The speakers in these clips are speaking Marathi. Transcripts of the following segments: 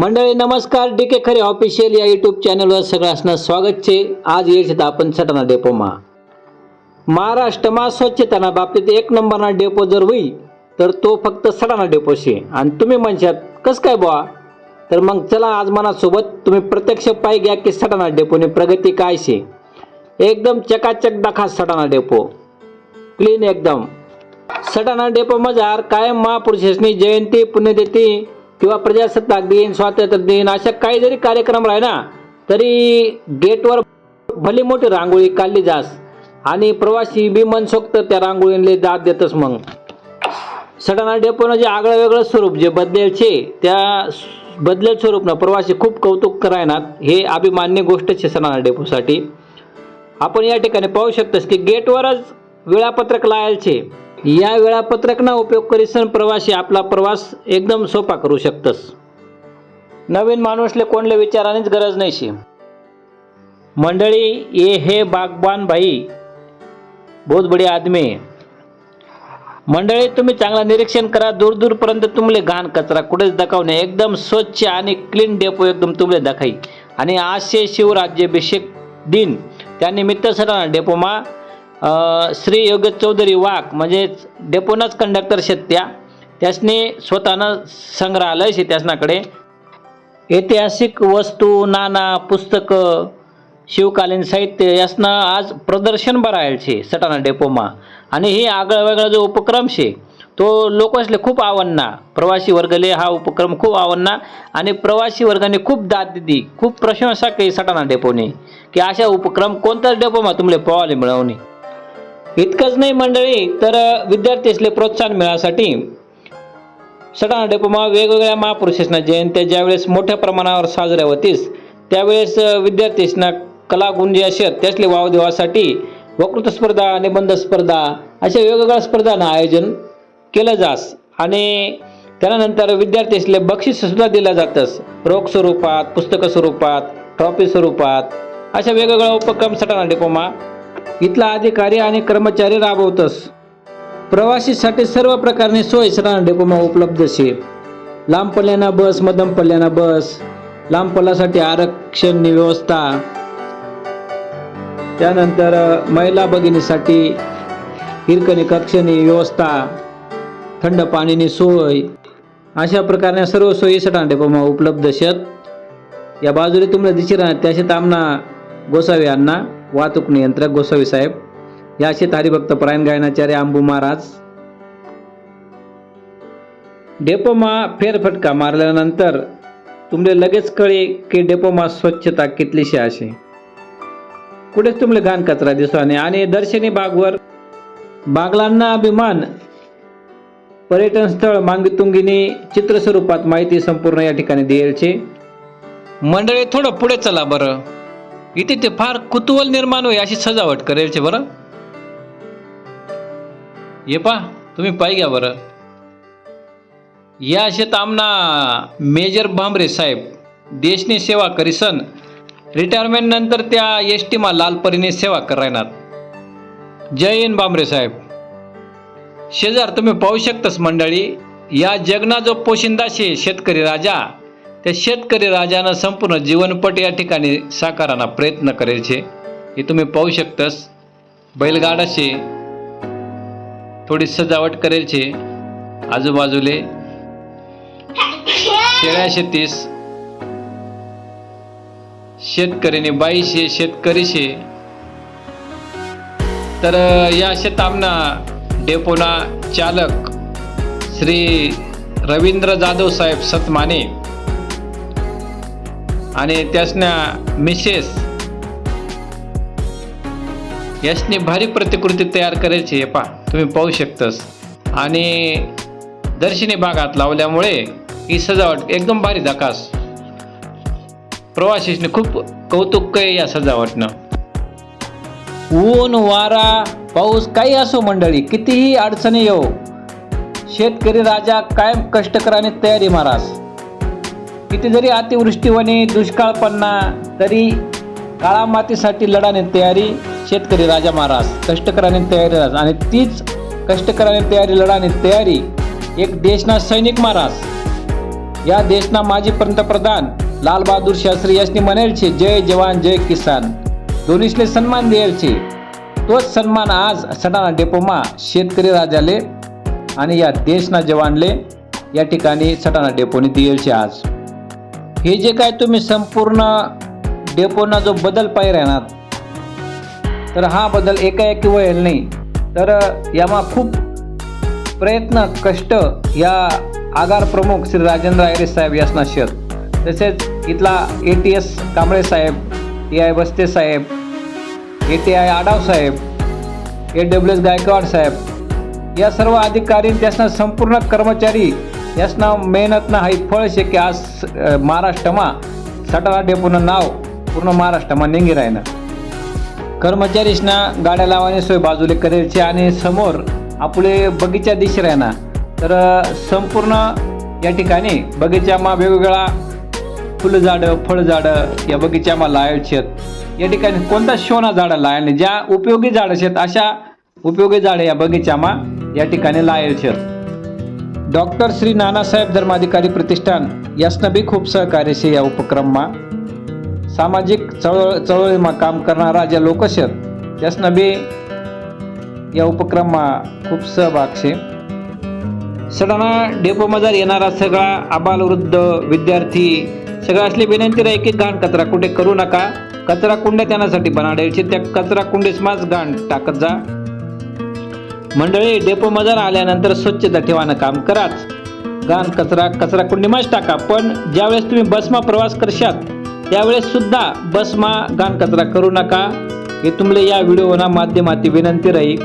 मंडळी नमस्कार. डी के खरे ऑफिशियल या युट्यूब चॅनलवर सगळं स्वागत छे आज येत आपण छटाना डेपोमा महाराष्ट्रमा स्वच्छताना बाबतीत एक नंबरना डेपो जर होईल तर तो फक्त सडाना डेपो शे आणि तुम्ही म्हणशात कसं काय बुवा? तर मग चला आज मनासोबत तुम्ही प्रत्यक्ष पाय घ्या की सडाना डेपोने प्रगती काय शे. एकदम चकाचक दाखा सडाना डेपो क्लीन एकदम. सडाना डेपोमझार कायम महापुरुषेसनी जयंती पुण्यतिथी किंवा प्रजासत्ताक दिन स्वातंत्र्य दिन अशा काही जरी कार्यक्रम राहिला तरी गेटवर भली मोठी रांगोळी काढली जास. आणि प्रवासी बी मनसोक्त त्या रांगोळीले दाद देतच मग. सटाणा डेपोनं जे आगळं वेगळं स्वरूप जे बदलेलचे त्या स- बदलेल स्वरूपनं प्रवासी खूप कौतुक करायनात हे अभिमान्य गोष्ट आहे सटाणा डेपोसाठी. आपण या ठिकाणी पाहू शकतोस की गेटवरच वेळापत्रक लायलचे या वेळापत्रकना उपयोग करीसन प्रवासी आपला प्रवास एकदम सोपा करू शकतस. नवीन माणूसले कोणले विचारानेच गरज नाही शे मंडळी ये हे बागबान भाई बहुत बडे आदमी. आहे. मंडळी तुम्ही चांगला निरीक्षण करा दूर दूरपर्यंत तुमले घाण कचरा कुठेच दाखव नाही एकदम स्वच्छ आणि क्लीन डेपो एकदम तुमले दाखाई. आणि आजचे शिवराज्याभिषेक दिन त्यानिमित्त सरांना डेपोमा श्री योगेश चौधरी वाघ म्हणजेच डेपोनाच कंडक्टर शेत्या त्यासने स्वतःनं संग्रहालय शे त्यासनाकडे. ऐतिहासिक वस्तू नाना पुस्तकं शिवकालीन साहित्य यासनं आज प्रदर्शन भरायल छे सटाणा डेपोमा. आणि हे आगळा वेगळा जो उपक्रम शे तो लोकसले खूप आवडना. प्रवासी वर्गले हा उपक्रम खूप आवडना. आणि प्रवासी वर्गाने खूप दाद दिली खूप प्रशंसा केली सटाणा डेपोने की अशा उपक्रम कोणताच डेपोमा तुमले पोहायला मिळवणे. इतकंच नाही मंडळी तर विद्यार्थीसले प्रोत्साहन मिळासाठी सटाणा डेपोमा वेगवेगळ्या महापुरुषेसना जयंत्या ज्यावेळेस मोठ्या प्रमाणावर साजऱ्या होतीस त्यावेळेस विद्यार्थीसना कलागुण जे असत त्यासले वाव देवासाठी वक्तृत्व स्पर्धा निबंध स्पर्धा अशा वेगवेगळ्या स्पर्धांना आयोजन केलं जास आणि त्यानंतर विद्यार्थीसले बक्षीससुद्धा दिलं जातस. रोख स्वरूपात पुस्तक स्वरूपात ट्रॉफी स्वरूपात अशा वेगवेगळ्या उपक्रम सटाणा डेपोमा इथला अधिकारी आणि कर्मचारी राबवतस. प्रवासीसाठी सर्व प्रकारनी सोय सटाणा डेपोमा उपलब्ध शे. लांब पल्ल्याना बस मध्यम पल्ल्याना बस. लांब पल्ल्यासाठी आरक्षणनी व्यवस्था. त्यानंतर महिला भगिनीसाठी हिरकणी कक्षनी व्यवस्था. थंड पाणीनी सोय. अशा प्रकारने सर्व सोयी सटाणा डेपोमा उपलब्ध शेत या बाजूला तुम्हाला दिशी राहणार त्या शेत गोसावी यांना वाहतूक नियंत्रक गोसावी साहेब. या शेत हरिभक्त परायण गायनाचार्य अंबू महाराज. डेपोमा फेरफटका मारल्यानंतर तुमले लगेच कळे की डेपोमा स्वच्छता कितलीशी असे कुठेच तुमले घाण कचरा दिसतो आणि आणि दर्शनी बागवर बागलांना अभिमान. पर्यटन स्थळ मांगीतुंगीने चित्र स्वरूपात माहिती संपूर्ण या ठिकाणी द्यायचे मंडळी थोडं पुढे चला बरं. इथे ते फार कुतूहल निर्माण होई अशी सजावट करायचे बरं. ये पा तुम्ही पाय घ्या बरं. या शेत आमना मेजर भांबरे साहेब देशने सेवा करीसन रिटायरमेंट नंतर त्या एस टीमा लालपरीने सेवा करायनात. जय हिंद भांबरे साहेब. शेजार तुम्ही पाहू शकतास मंडळी या जगना जो पोशिंदा शे शेतकरी राजा त्या शेतकरी राजानं संपूर्ण जीवनपट या ठिकाणी साकाराना प्रयत्न करायचे हे तुम्ही पाहू शकतास. बैलगाडाशे थोडी सजावट करायची आजूबाजूले शेळ्या शेतीस शेतकरीने बाई शे शेतकरी शे. तर या शेतामना डेपोना चालक श्री रवींद्र जाधव साहेब सतमाने आणि त्यासना मिसेस यासनी भारी प्रतिकृती तयार करायची हे पा तुम्ही पाहू शकतास. आणि दर्शनी भागात लावल्यामुळे ही सजावट एकदम भारी दाखास प्रवासीसने खूप कौतुक आहे या सजावटनं. ऊन वारा पाऊस काही असो मंडळी कितीही अडचणी येऊ शेतकरी राजा कायम कष्टकराने तयारी मारास. इथे जरी अतिवृष्टी होणे दुष्काळ पडणार तरी काळा मातीसाठी लढाने तयारी शेतकरी राजा महाराज कष्टकऱ्याने तयारी आणि तीच कष्टकऱ्याने तयारी लढाने तयारी एक देशना सैनिक महाराज. या देशना माजी पंतप्रधान लालबहादूर शास्त्री यांनी म्हणेल छे जय जवान जय किसान. दोन्हीसले सन्मान द्यायल छे तोच सन्मान आज सडाना डेपोमा शेतकरी राजाले आणि या देशना जवानले या ठिकाणी सटाणा डेपोने दियल आज. हे जे काय तुम्ही संपूर्ण डेपोना जो बदल पाहिजे राहणार तर हा बदल एकाएकी वळेल नाही. तर यामा खूप प्रयत्न कष्ट या आगार प्रमुख श्री राजेंद्र आयरे साहेब यासना शेत. तसेच इथला ए टी एस कांबळे साहेब ए आय बस्ते साहेब ए टी आय आडाव साहेब ए डब्ल्यू एस गायकवाड साहेब या सर्व अधिकारी त्यासना संपूर्ण कर्मचारी यासना मेहनतना हाई फळ शे की आज महाराष्ट्रमा सटाणा डेपोनं नाव पूर्ण महाराष्ट्रमा निंगी राहिनं. कर्मचारीसना गाड्या लावाने सोय बाजूले करेल आहे आणि समोर आपले बगीचा दिश राहणार तर संपूर्ण या ठिकाणी बगीचामा वेगवेगळा फुलझाडं फळझाडं या बगीचामा लायल आहेत. या ठिकाणी कोणता शोना झाडं लायल नाही ज्या उपयोगी झाडं आहेत अशा उपयोगी झाडं या बगीचामा या ठिकाणी लायल आहेत. डॉक्टर श्री नानासाहेब धर्माधिकारी प्रतिष्ठान यासनबी खूप सहकार्य से या उपक्रममा सामाजिक चळवळ चळवळीमा काम करणारा ज्या लोकशत यासनबी या उपक्रममा खूप सहभाग से सगळ्यांना डेपोमधार येणारा सगळा आबालवृद्ध विद्यार्थी सगळं असली विनंती राही की घाण कचरा कुठे करू नका कचरा कुंड्या त्यांनासाठी बनाडायची त्या कचरा कुंडीस माझ घाण टाकत जा. मंडळी डेपो मजार आल्यानंतर स्वच्छता ठेवानं काम कराच. घाण कचरा कचरा कुंडीमाच टाका पण ज्यावेळेस तुम्ही बसमा प्रवास करशात त्यावेळेस सुद्धा बसमा घाण कचरा करू नका. हे तुमले या व्हिडिओना माध्यमाती विनंती राहील.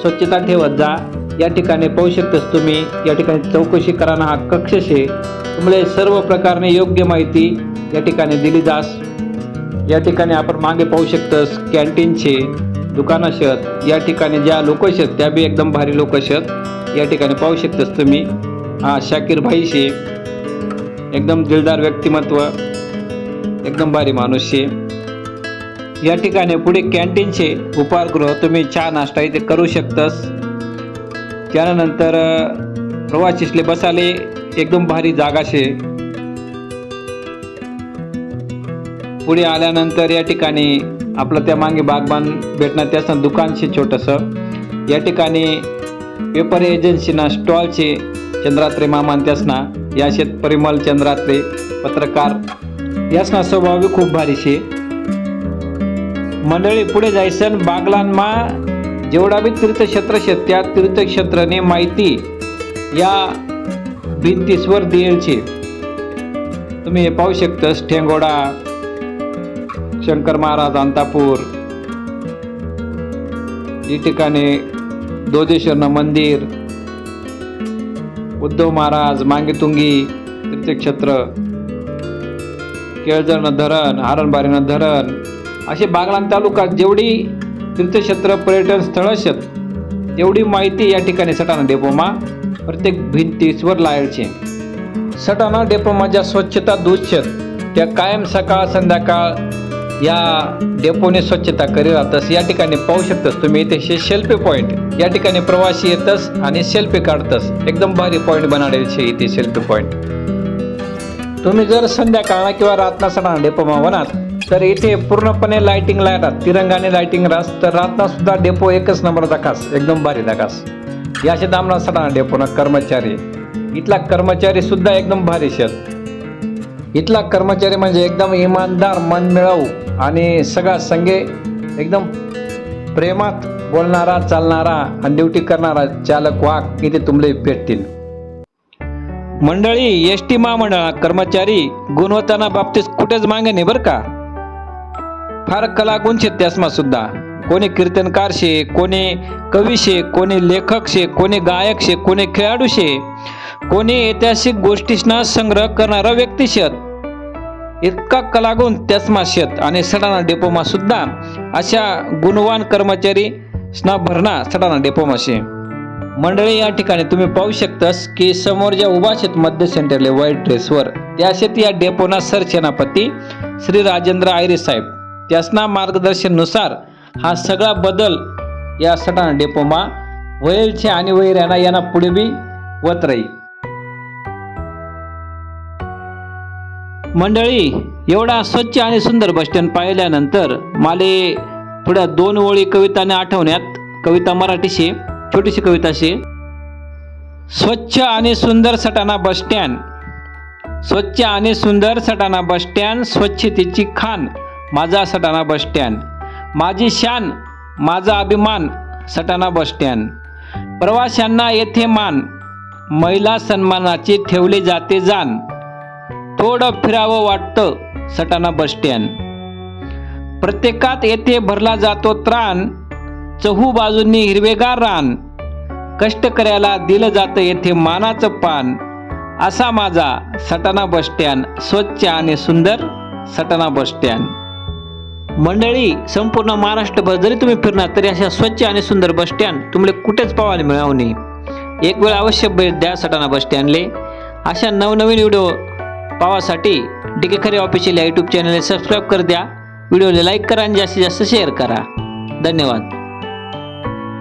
स्वच्छता ठेवत जा. या ठिकाणी पाहू शकतस तुम्ही या ठिकाणी चौकशी कराना हा कक्ष शे तुम्हाला सर्व प्रकारने योग्य माहिती या ठिकाणी दिली जास. या ठिकाणी आपण मागे पाहू शकतस कॅन्टीनचे दुकानं शेत या ठिकाणी ज्या लोक शेत त्या बी एकदम भारी लोक शेत या ठिकाणी पाहू शकतस तुम्ही. हा शाकीर भाई शे. एकदम दिलदार व्यक्तिमत्व. एकदम भारी माणूस शे. या ठिकाणी पुढे कॅन्टीन उपहारगृह तुम्ही चहा नाश्ता इथे करू शकतस. त्यानंतर प्रवाशीसले बसाले एकदम भारी जागा शे. पुढे आल्यानंतर या ठिकाणी आपलं त्या मागे बागबान भेटणार त्याचं दुकान शे छोटंसं. या ठिकाणी पेपर एजन्सीना स्टॉल शे चंद्रात्रे मामान त्यासना या शेत परिमल चंद्रात्रे पत्रकार. यासना स्वभाव खूप भारी शे. मंडळी पुढे जायसन बागलांमा जेवढा बी तीर्थक्षेत्र शेत त्या तीर्थक्षेत्रने माहिती या भिंतीसवर देईल छे तुम्ही हे पाहू शकतस ठेंगोडा शंकर महाराज अंतापूर. या ठिकाणी दोदेश्वरनं मंदिर उद्धव महाराज मांगेतुंगी तीर्थक्षेत्र केळझरनं धरण हारणबारीनं धरण असे बागलाण तालुक्यात जेवढी तीर्थक्षेत्र पर्यटन स्थळं आहेत तेवढी माहिती या ठिकाणी सटाणा डेपोमा प्रत्येक भिंतीसवर लायचे सटाणा डेपोमा ज्या स्वच्छता दूषत त्या कायम सकाळ संध्याकाळ या डेपोने स्वच्छता करी राहतस या ठिकाणी पाहू शकतस तुम्ही इथे शे सेल्फी पॉईंट या ठिकाणी प्रवासी येतस आणि सेल्फी काढतस. एकदम भारी पॉईंट बनाडेल शे इथे सेल्फी पॉईंट तुम्ही जर संध्याकाळला किंवा रातना सणा डेपोमा वनात तर इथे पूर्णपणे लाइटिंग लायतात तिरंगाने लाइटिंग राहस तर रातना सुद्धा डेपो एकच नंबर दाखास एकदम भारी दाखास या दामना आमना सणा डेपोना कर्मचारी. इथला कर्मचारी सुद्धा एकदम भारी शेत इथला कर्मचारी म्हणजे एकदम इमानदार मनमिळाऊ आणि सगळा संगे एकदम प्रेमात बोलणारा चालणारा आणि ड्युटी करणारा चालक वाघ इथे तुमले भेटतील. मंडळी एस टी महामंडळा कर्मचारी गुणवत्ताना बाबतीत कुठेच मागे नाही बरं का? फार कलागुण शे त्यासमा सुद्धा. कोणी कीर्तनकार शे कोणी कवी शे कोणी लेखक शे कोणी गायक शे कोणी खेळाडू शे कोणी ऐतिहासिक गोष्टींना संग्रह करणारा व्यक्ती शेत. इतका कलागुण त्याचमा शेत आणि सडाणा डेपोमा सुद्धा अशा गुणवान कर्मचारी स्ना भरणा सडाणा डेपोमा शे मंडळी या ठिकाणी तुम्ही पाहू शकतास की समोर ज्या उभा शेत मध्य सेंटरले व्हाईट ड्रेसवर त्या शेत या डेपोना सरसेनापती श्री राजेंद्र आयरे साहेब. त्यासना मार्गदर्शननुसार हा सगळा बदल या सटाणा डेपोमा वयलचे आणि वैऱ्याना यांना पुढे बी वत राहील मंडळी एवढा स्वच्छ आणि सुंदर बसस्टँड पाहिल्यानंतर माले थोड्या दोन ओळी कविताने आठवण्यात. कविता मराठीशी छोटीशी कविताशी. स्वच्छ आणि सुंदर सटाणा बसस्टँड स्वच्छ आणि सुंदर सटाणा बसस्टँड स्वच्छतेची खान माझा सटाणा बसस्टँड माझी शान माझा अभिमान सटाणा बसस्टँड प्रवाशांना येथे मान महिला सन्मानाचे ठेवले जाते जाण. थोडं फिरावं वाटतं सटाणा बस स्टँड. प्रत्येकात येथे भरला जातो त्राण. चहू बाजूंनी हिरवेगार रान. कष्टकऱ्याला दिलं जातं येथे मानाचं पान. असा माझा सटाणा बस स्टँड स्वच्छ आणि सुंदर सटाणा बस स्टँड. मंडळी संपूर्ण महाराष्ट्रभर जरी तुम्ही फिरणार तरी अशा स्वच्छ आणि सुंदर बस स्टँड तुम्हाला कुठेच पाहायला मिळावं नये एक वेळ अवश्य भेट द्या सटाणा बस स्टँडले. अशा नवनवीन व्हिडिओ पावासाठी डी के खरे ऑफिशियल या यूट्यूब चॅनलला सबस्क्राईब कर द्या. व्हिडिओला लाईक करा आणि जास्तीत जास्त शेअर करा. धन्यवाद.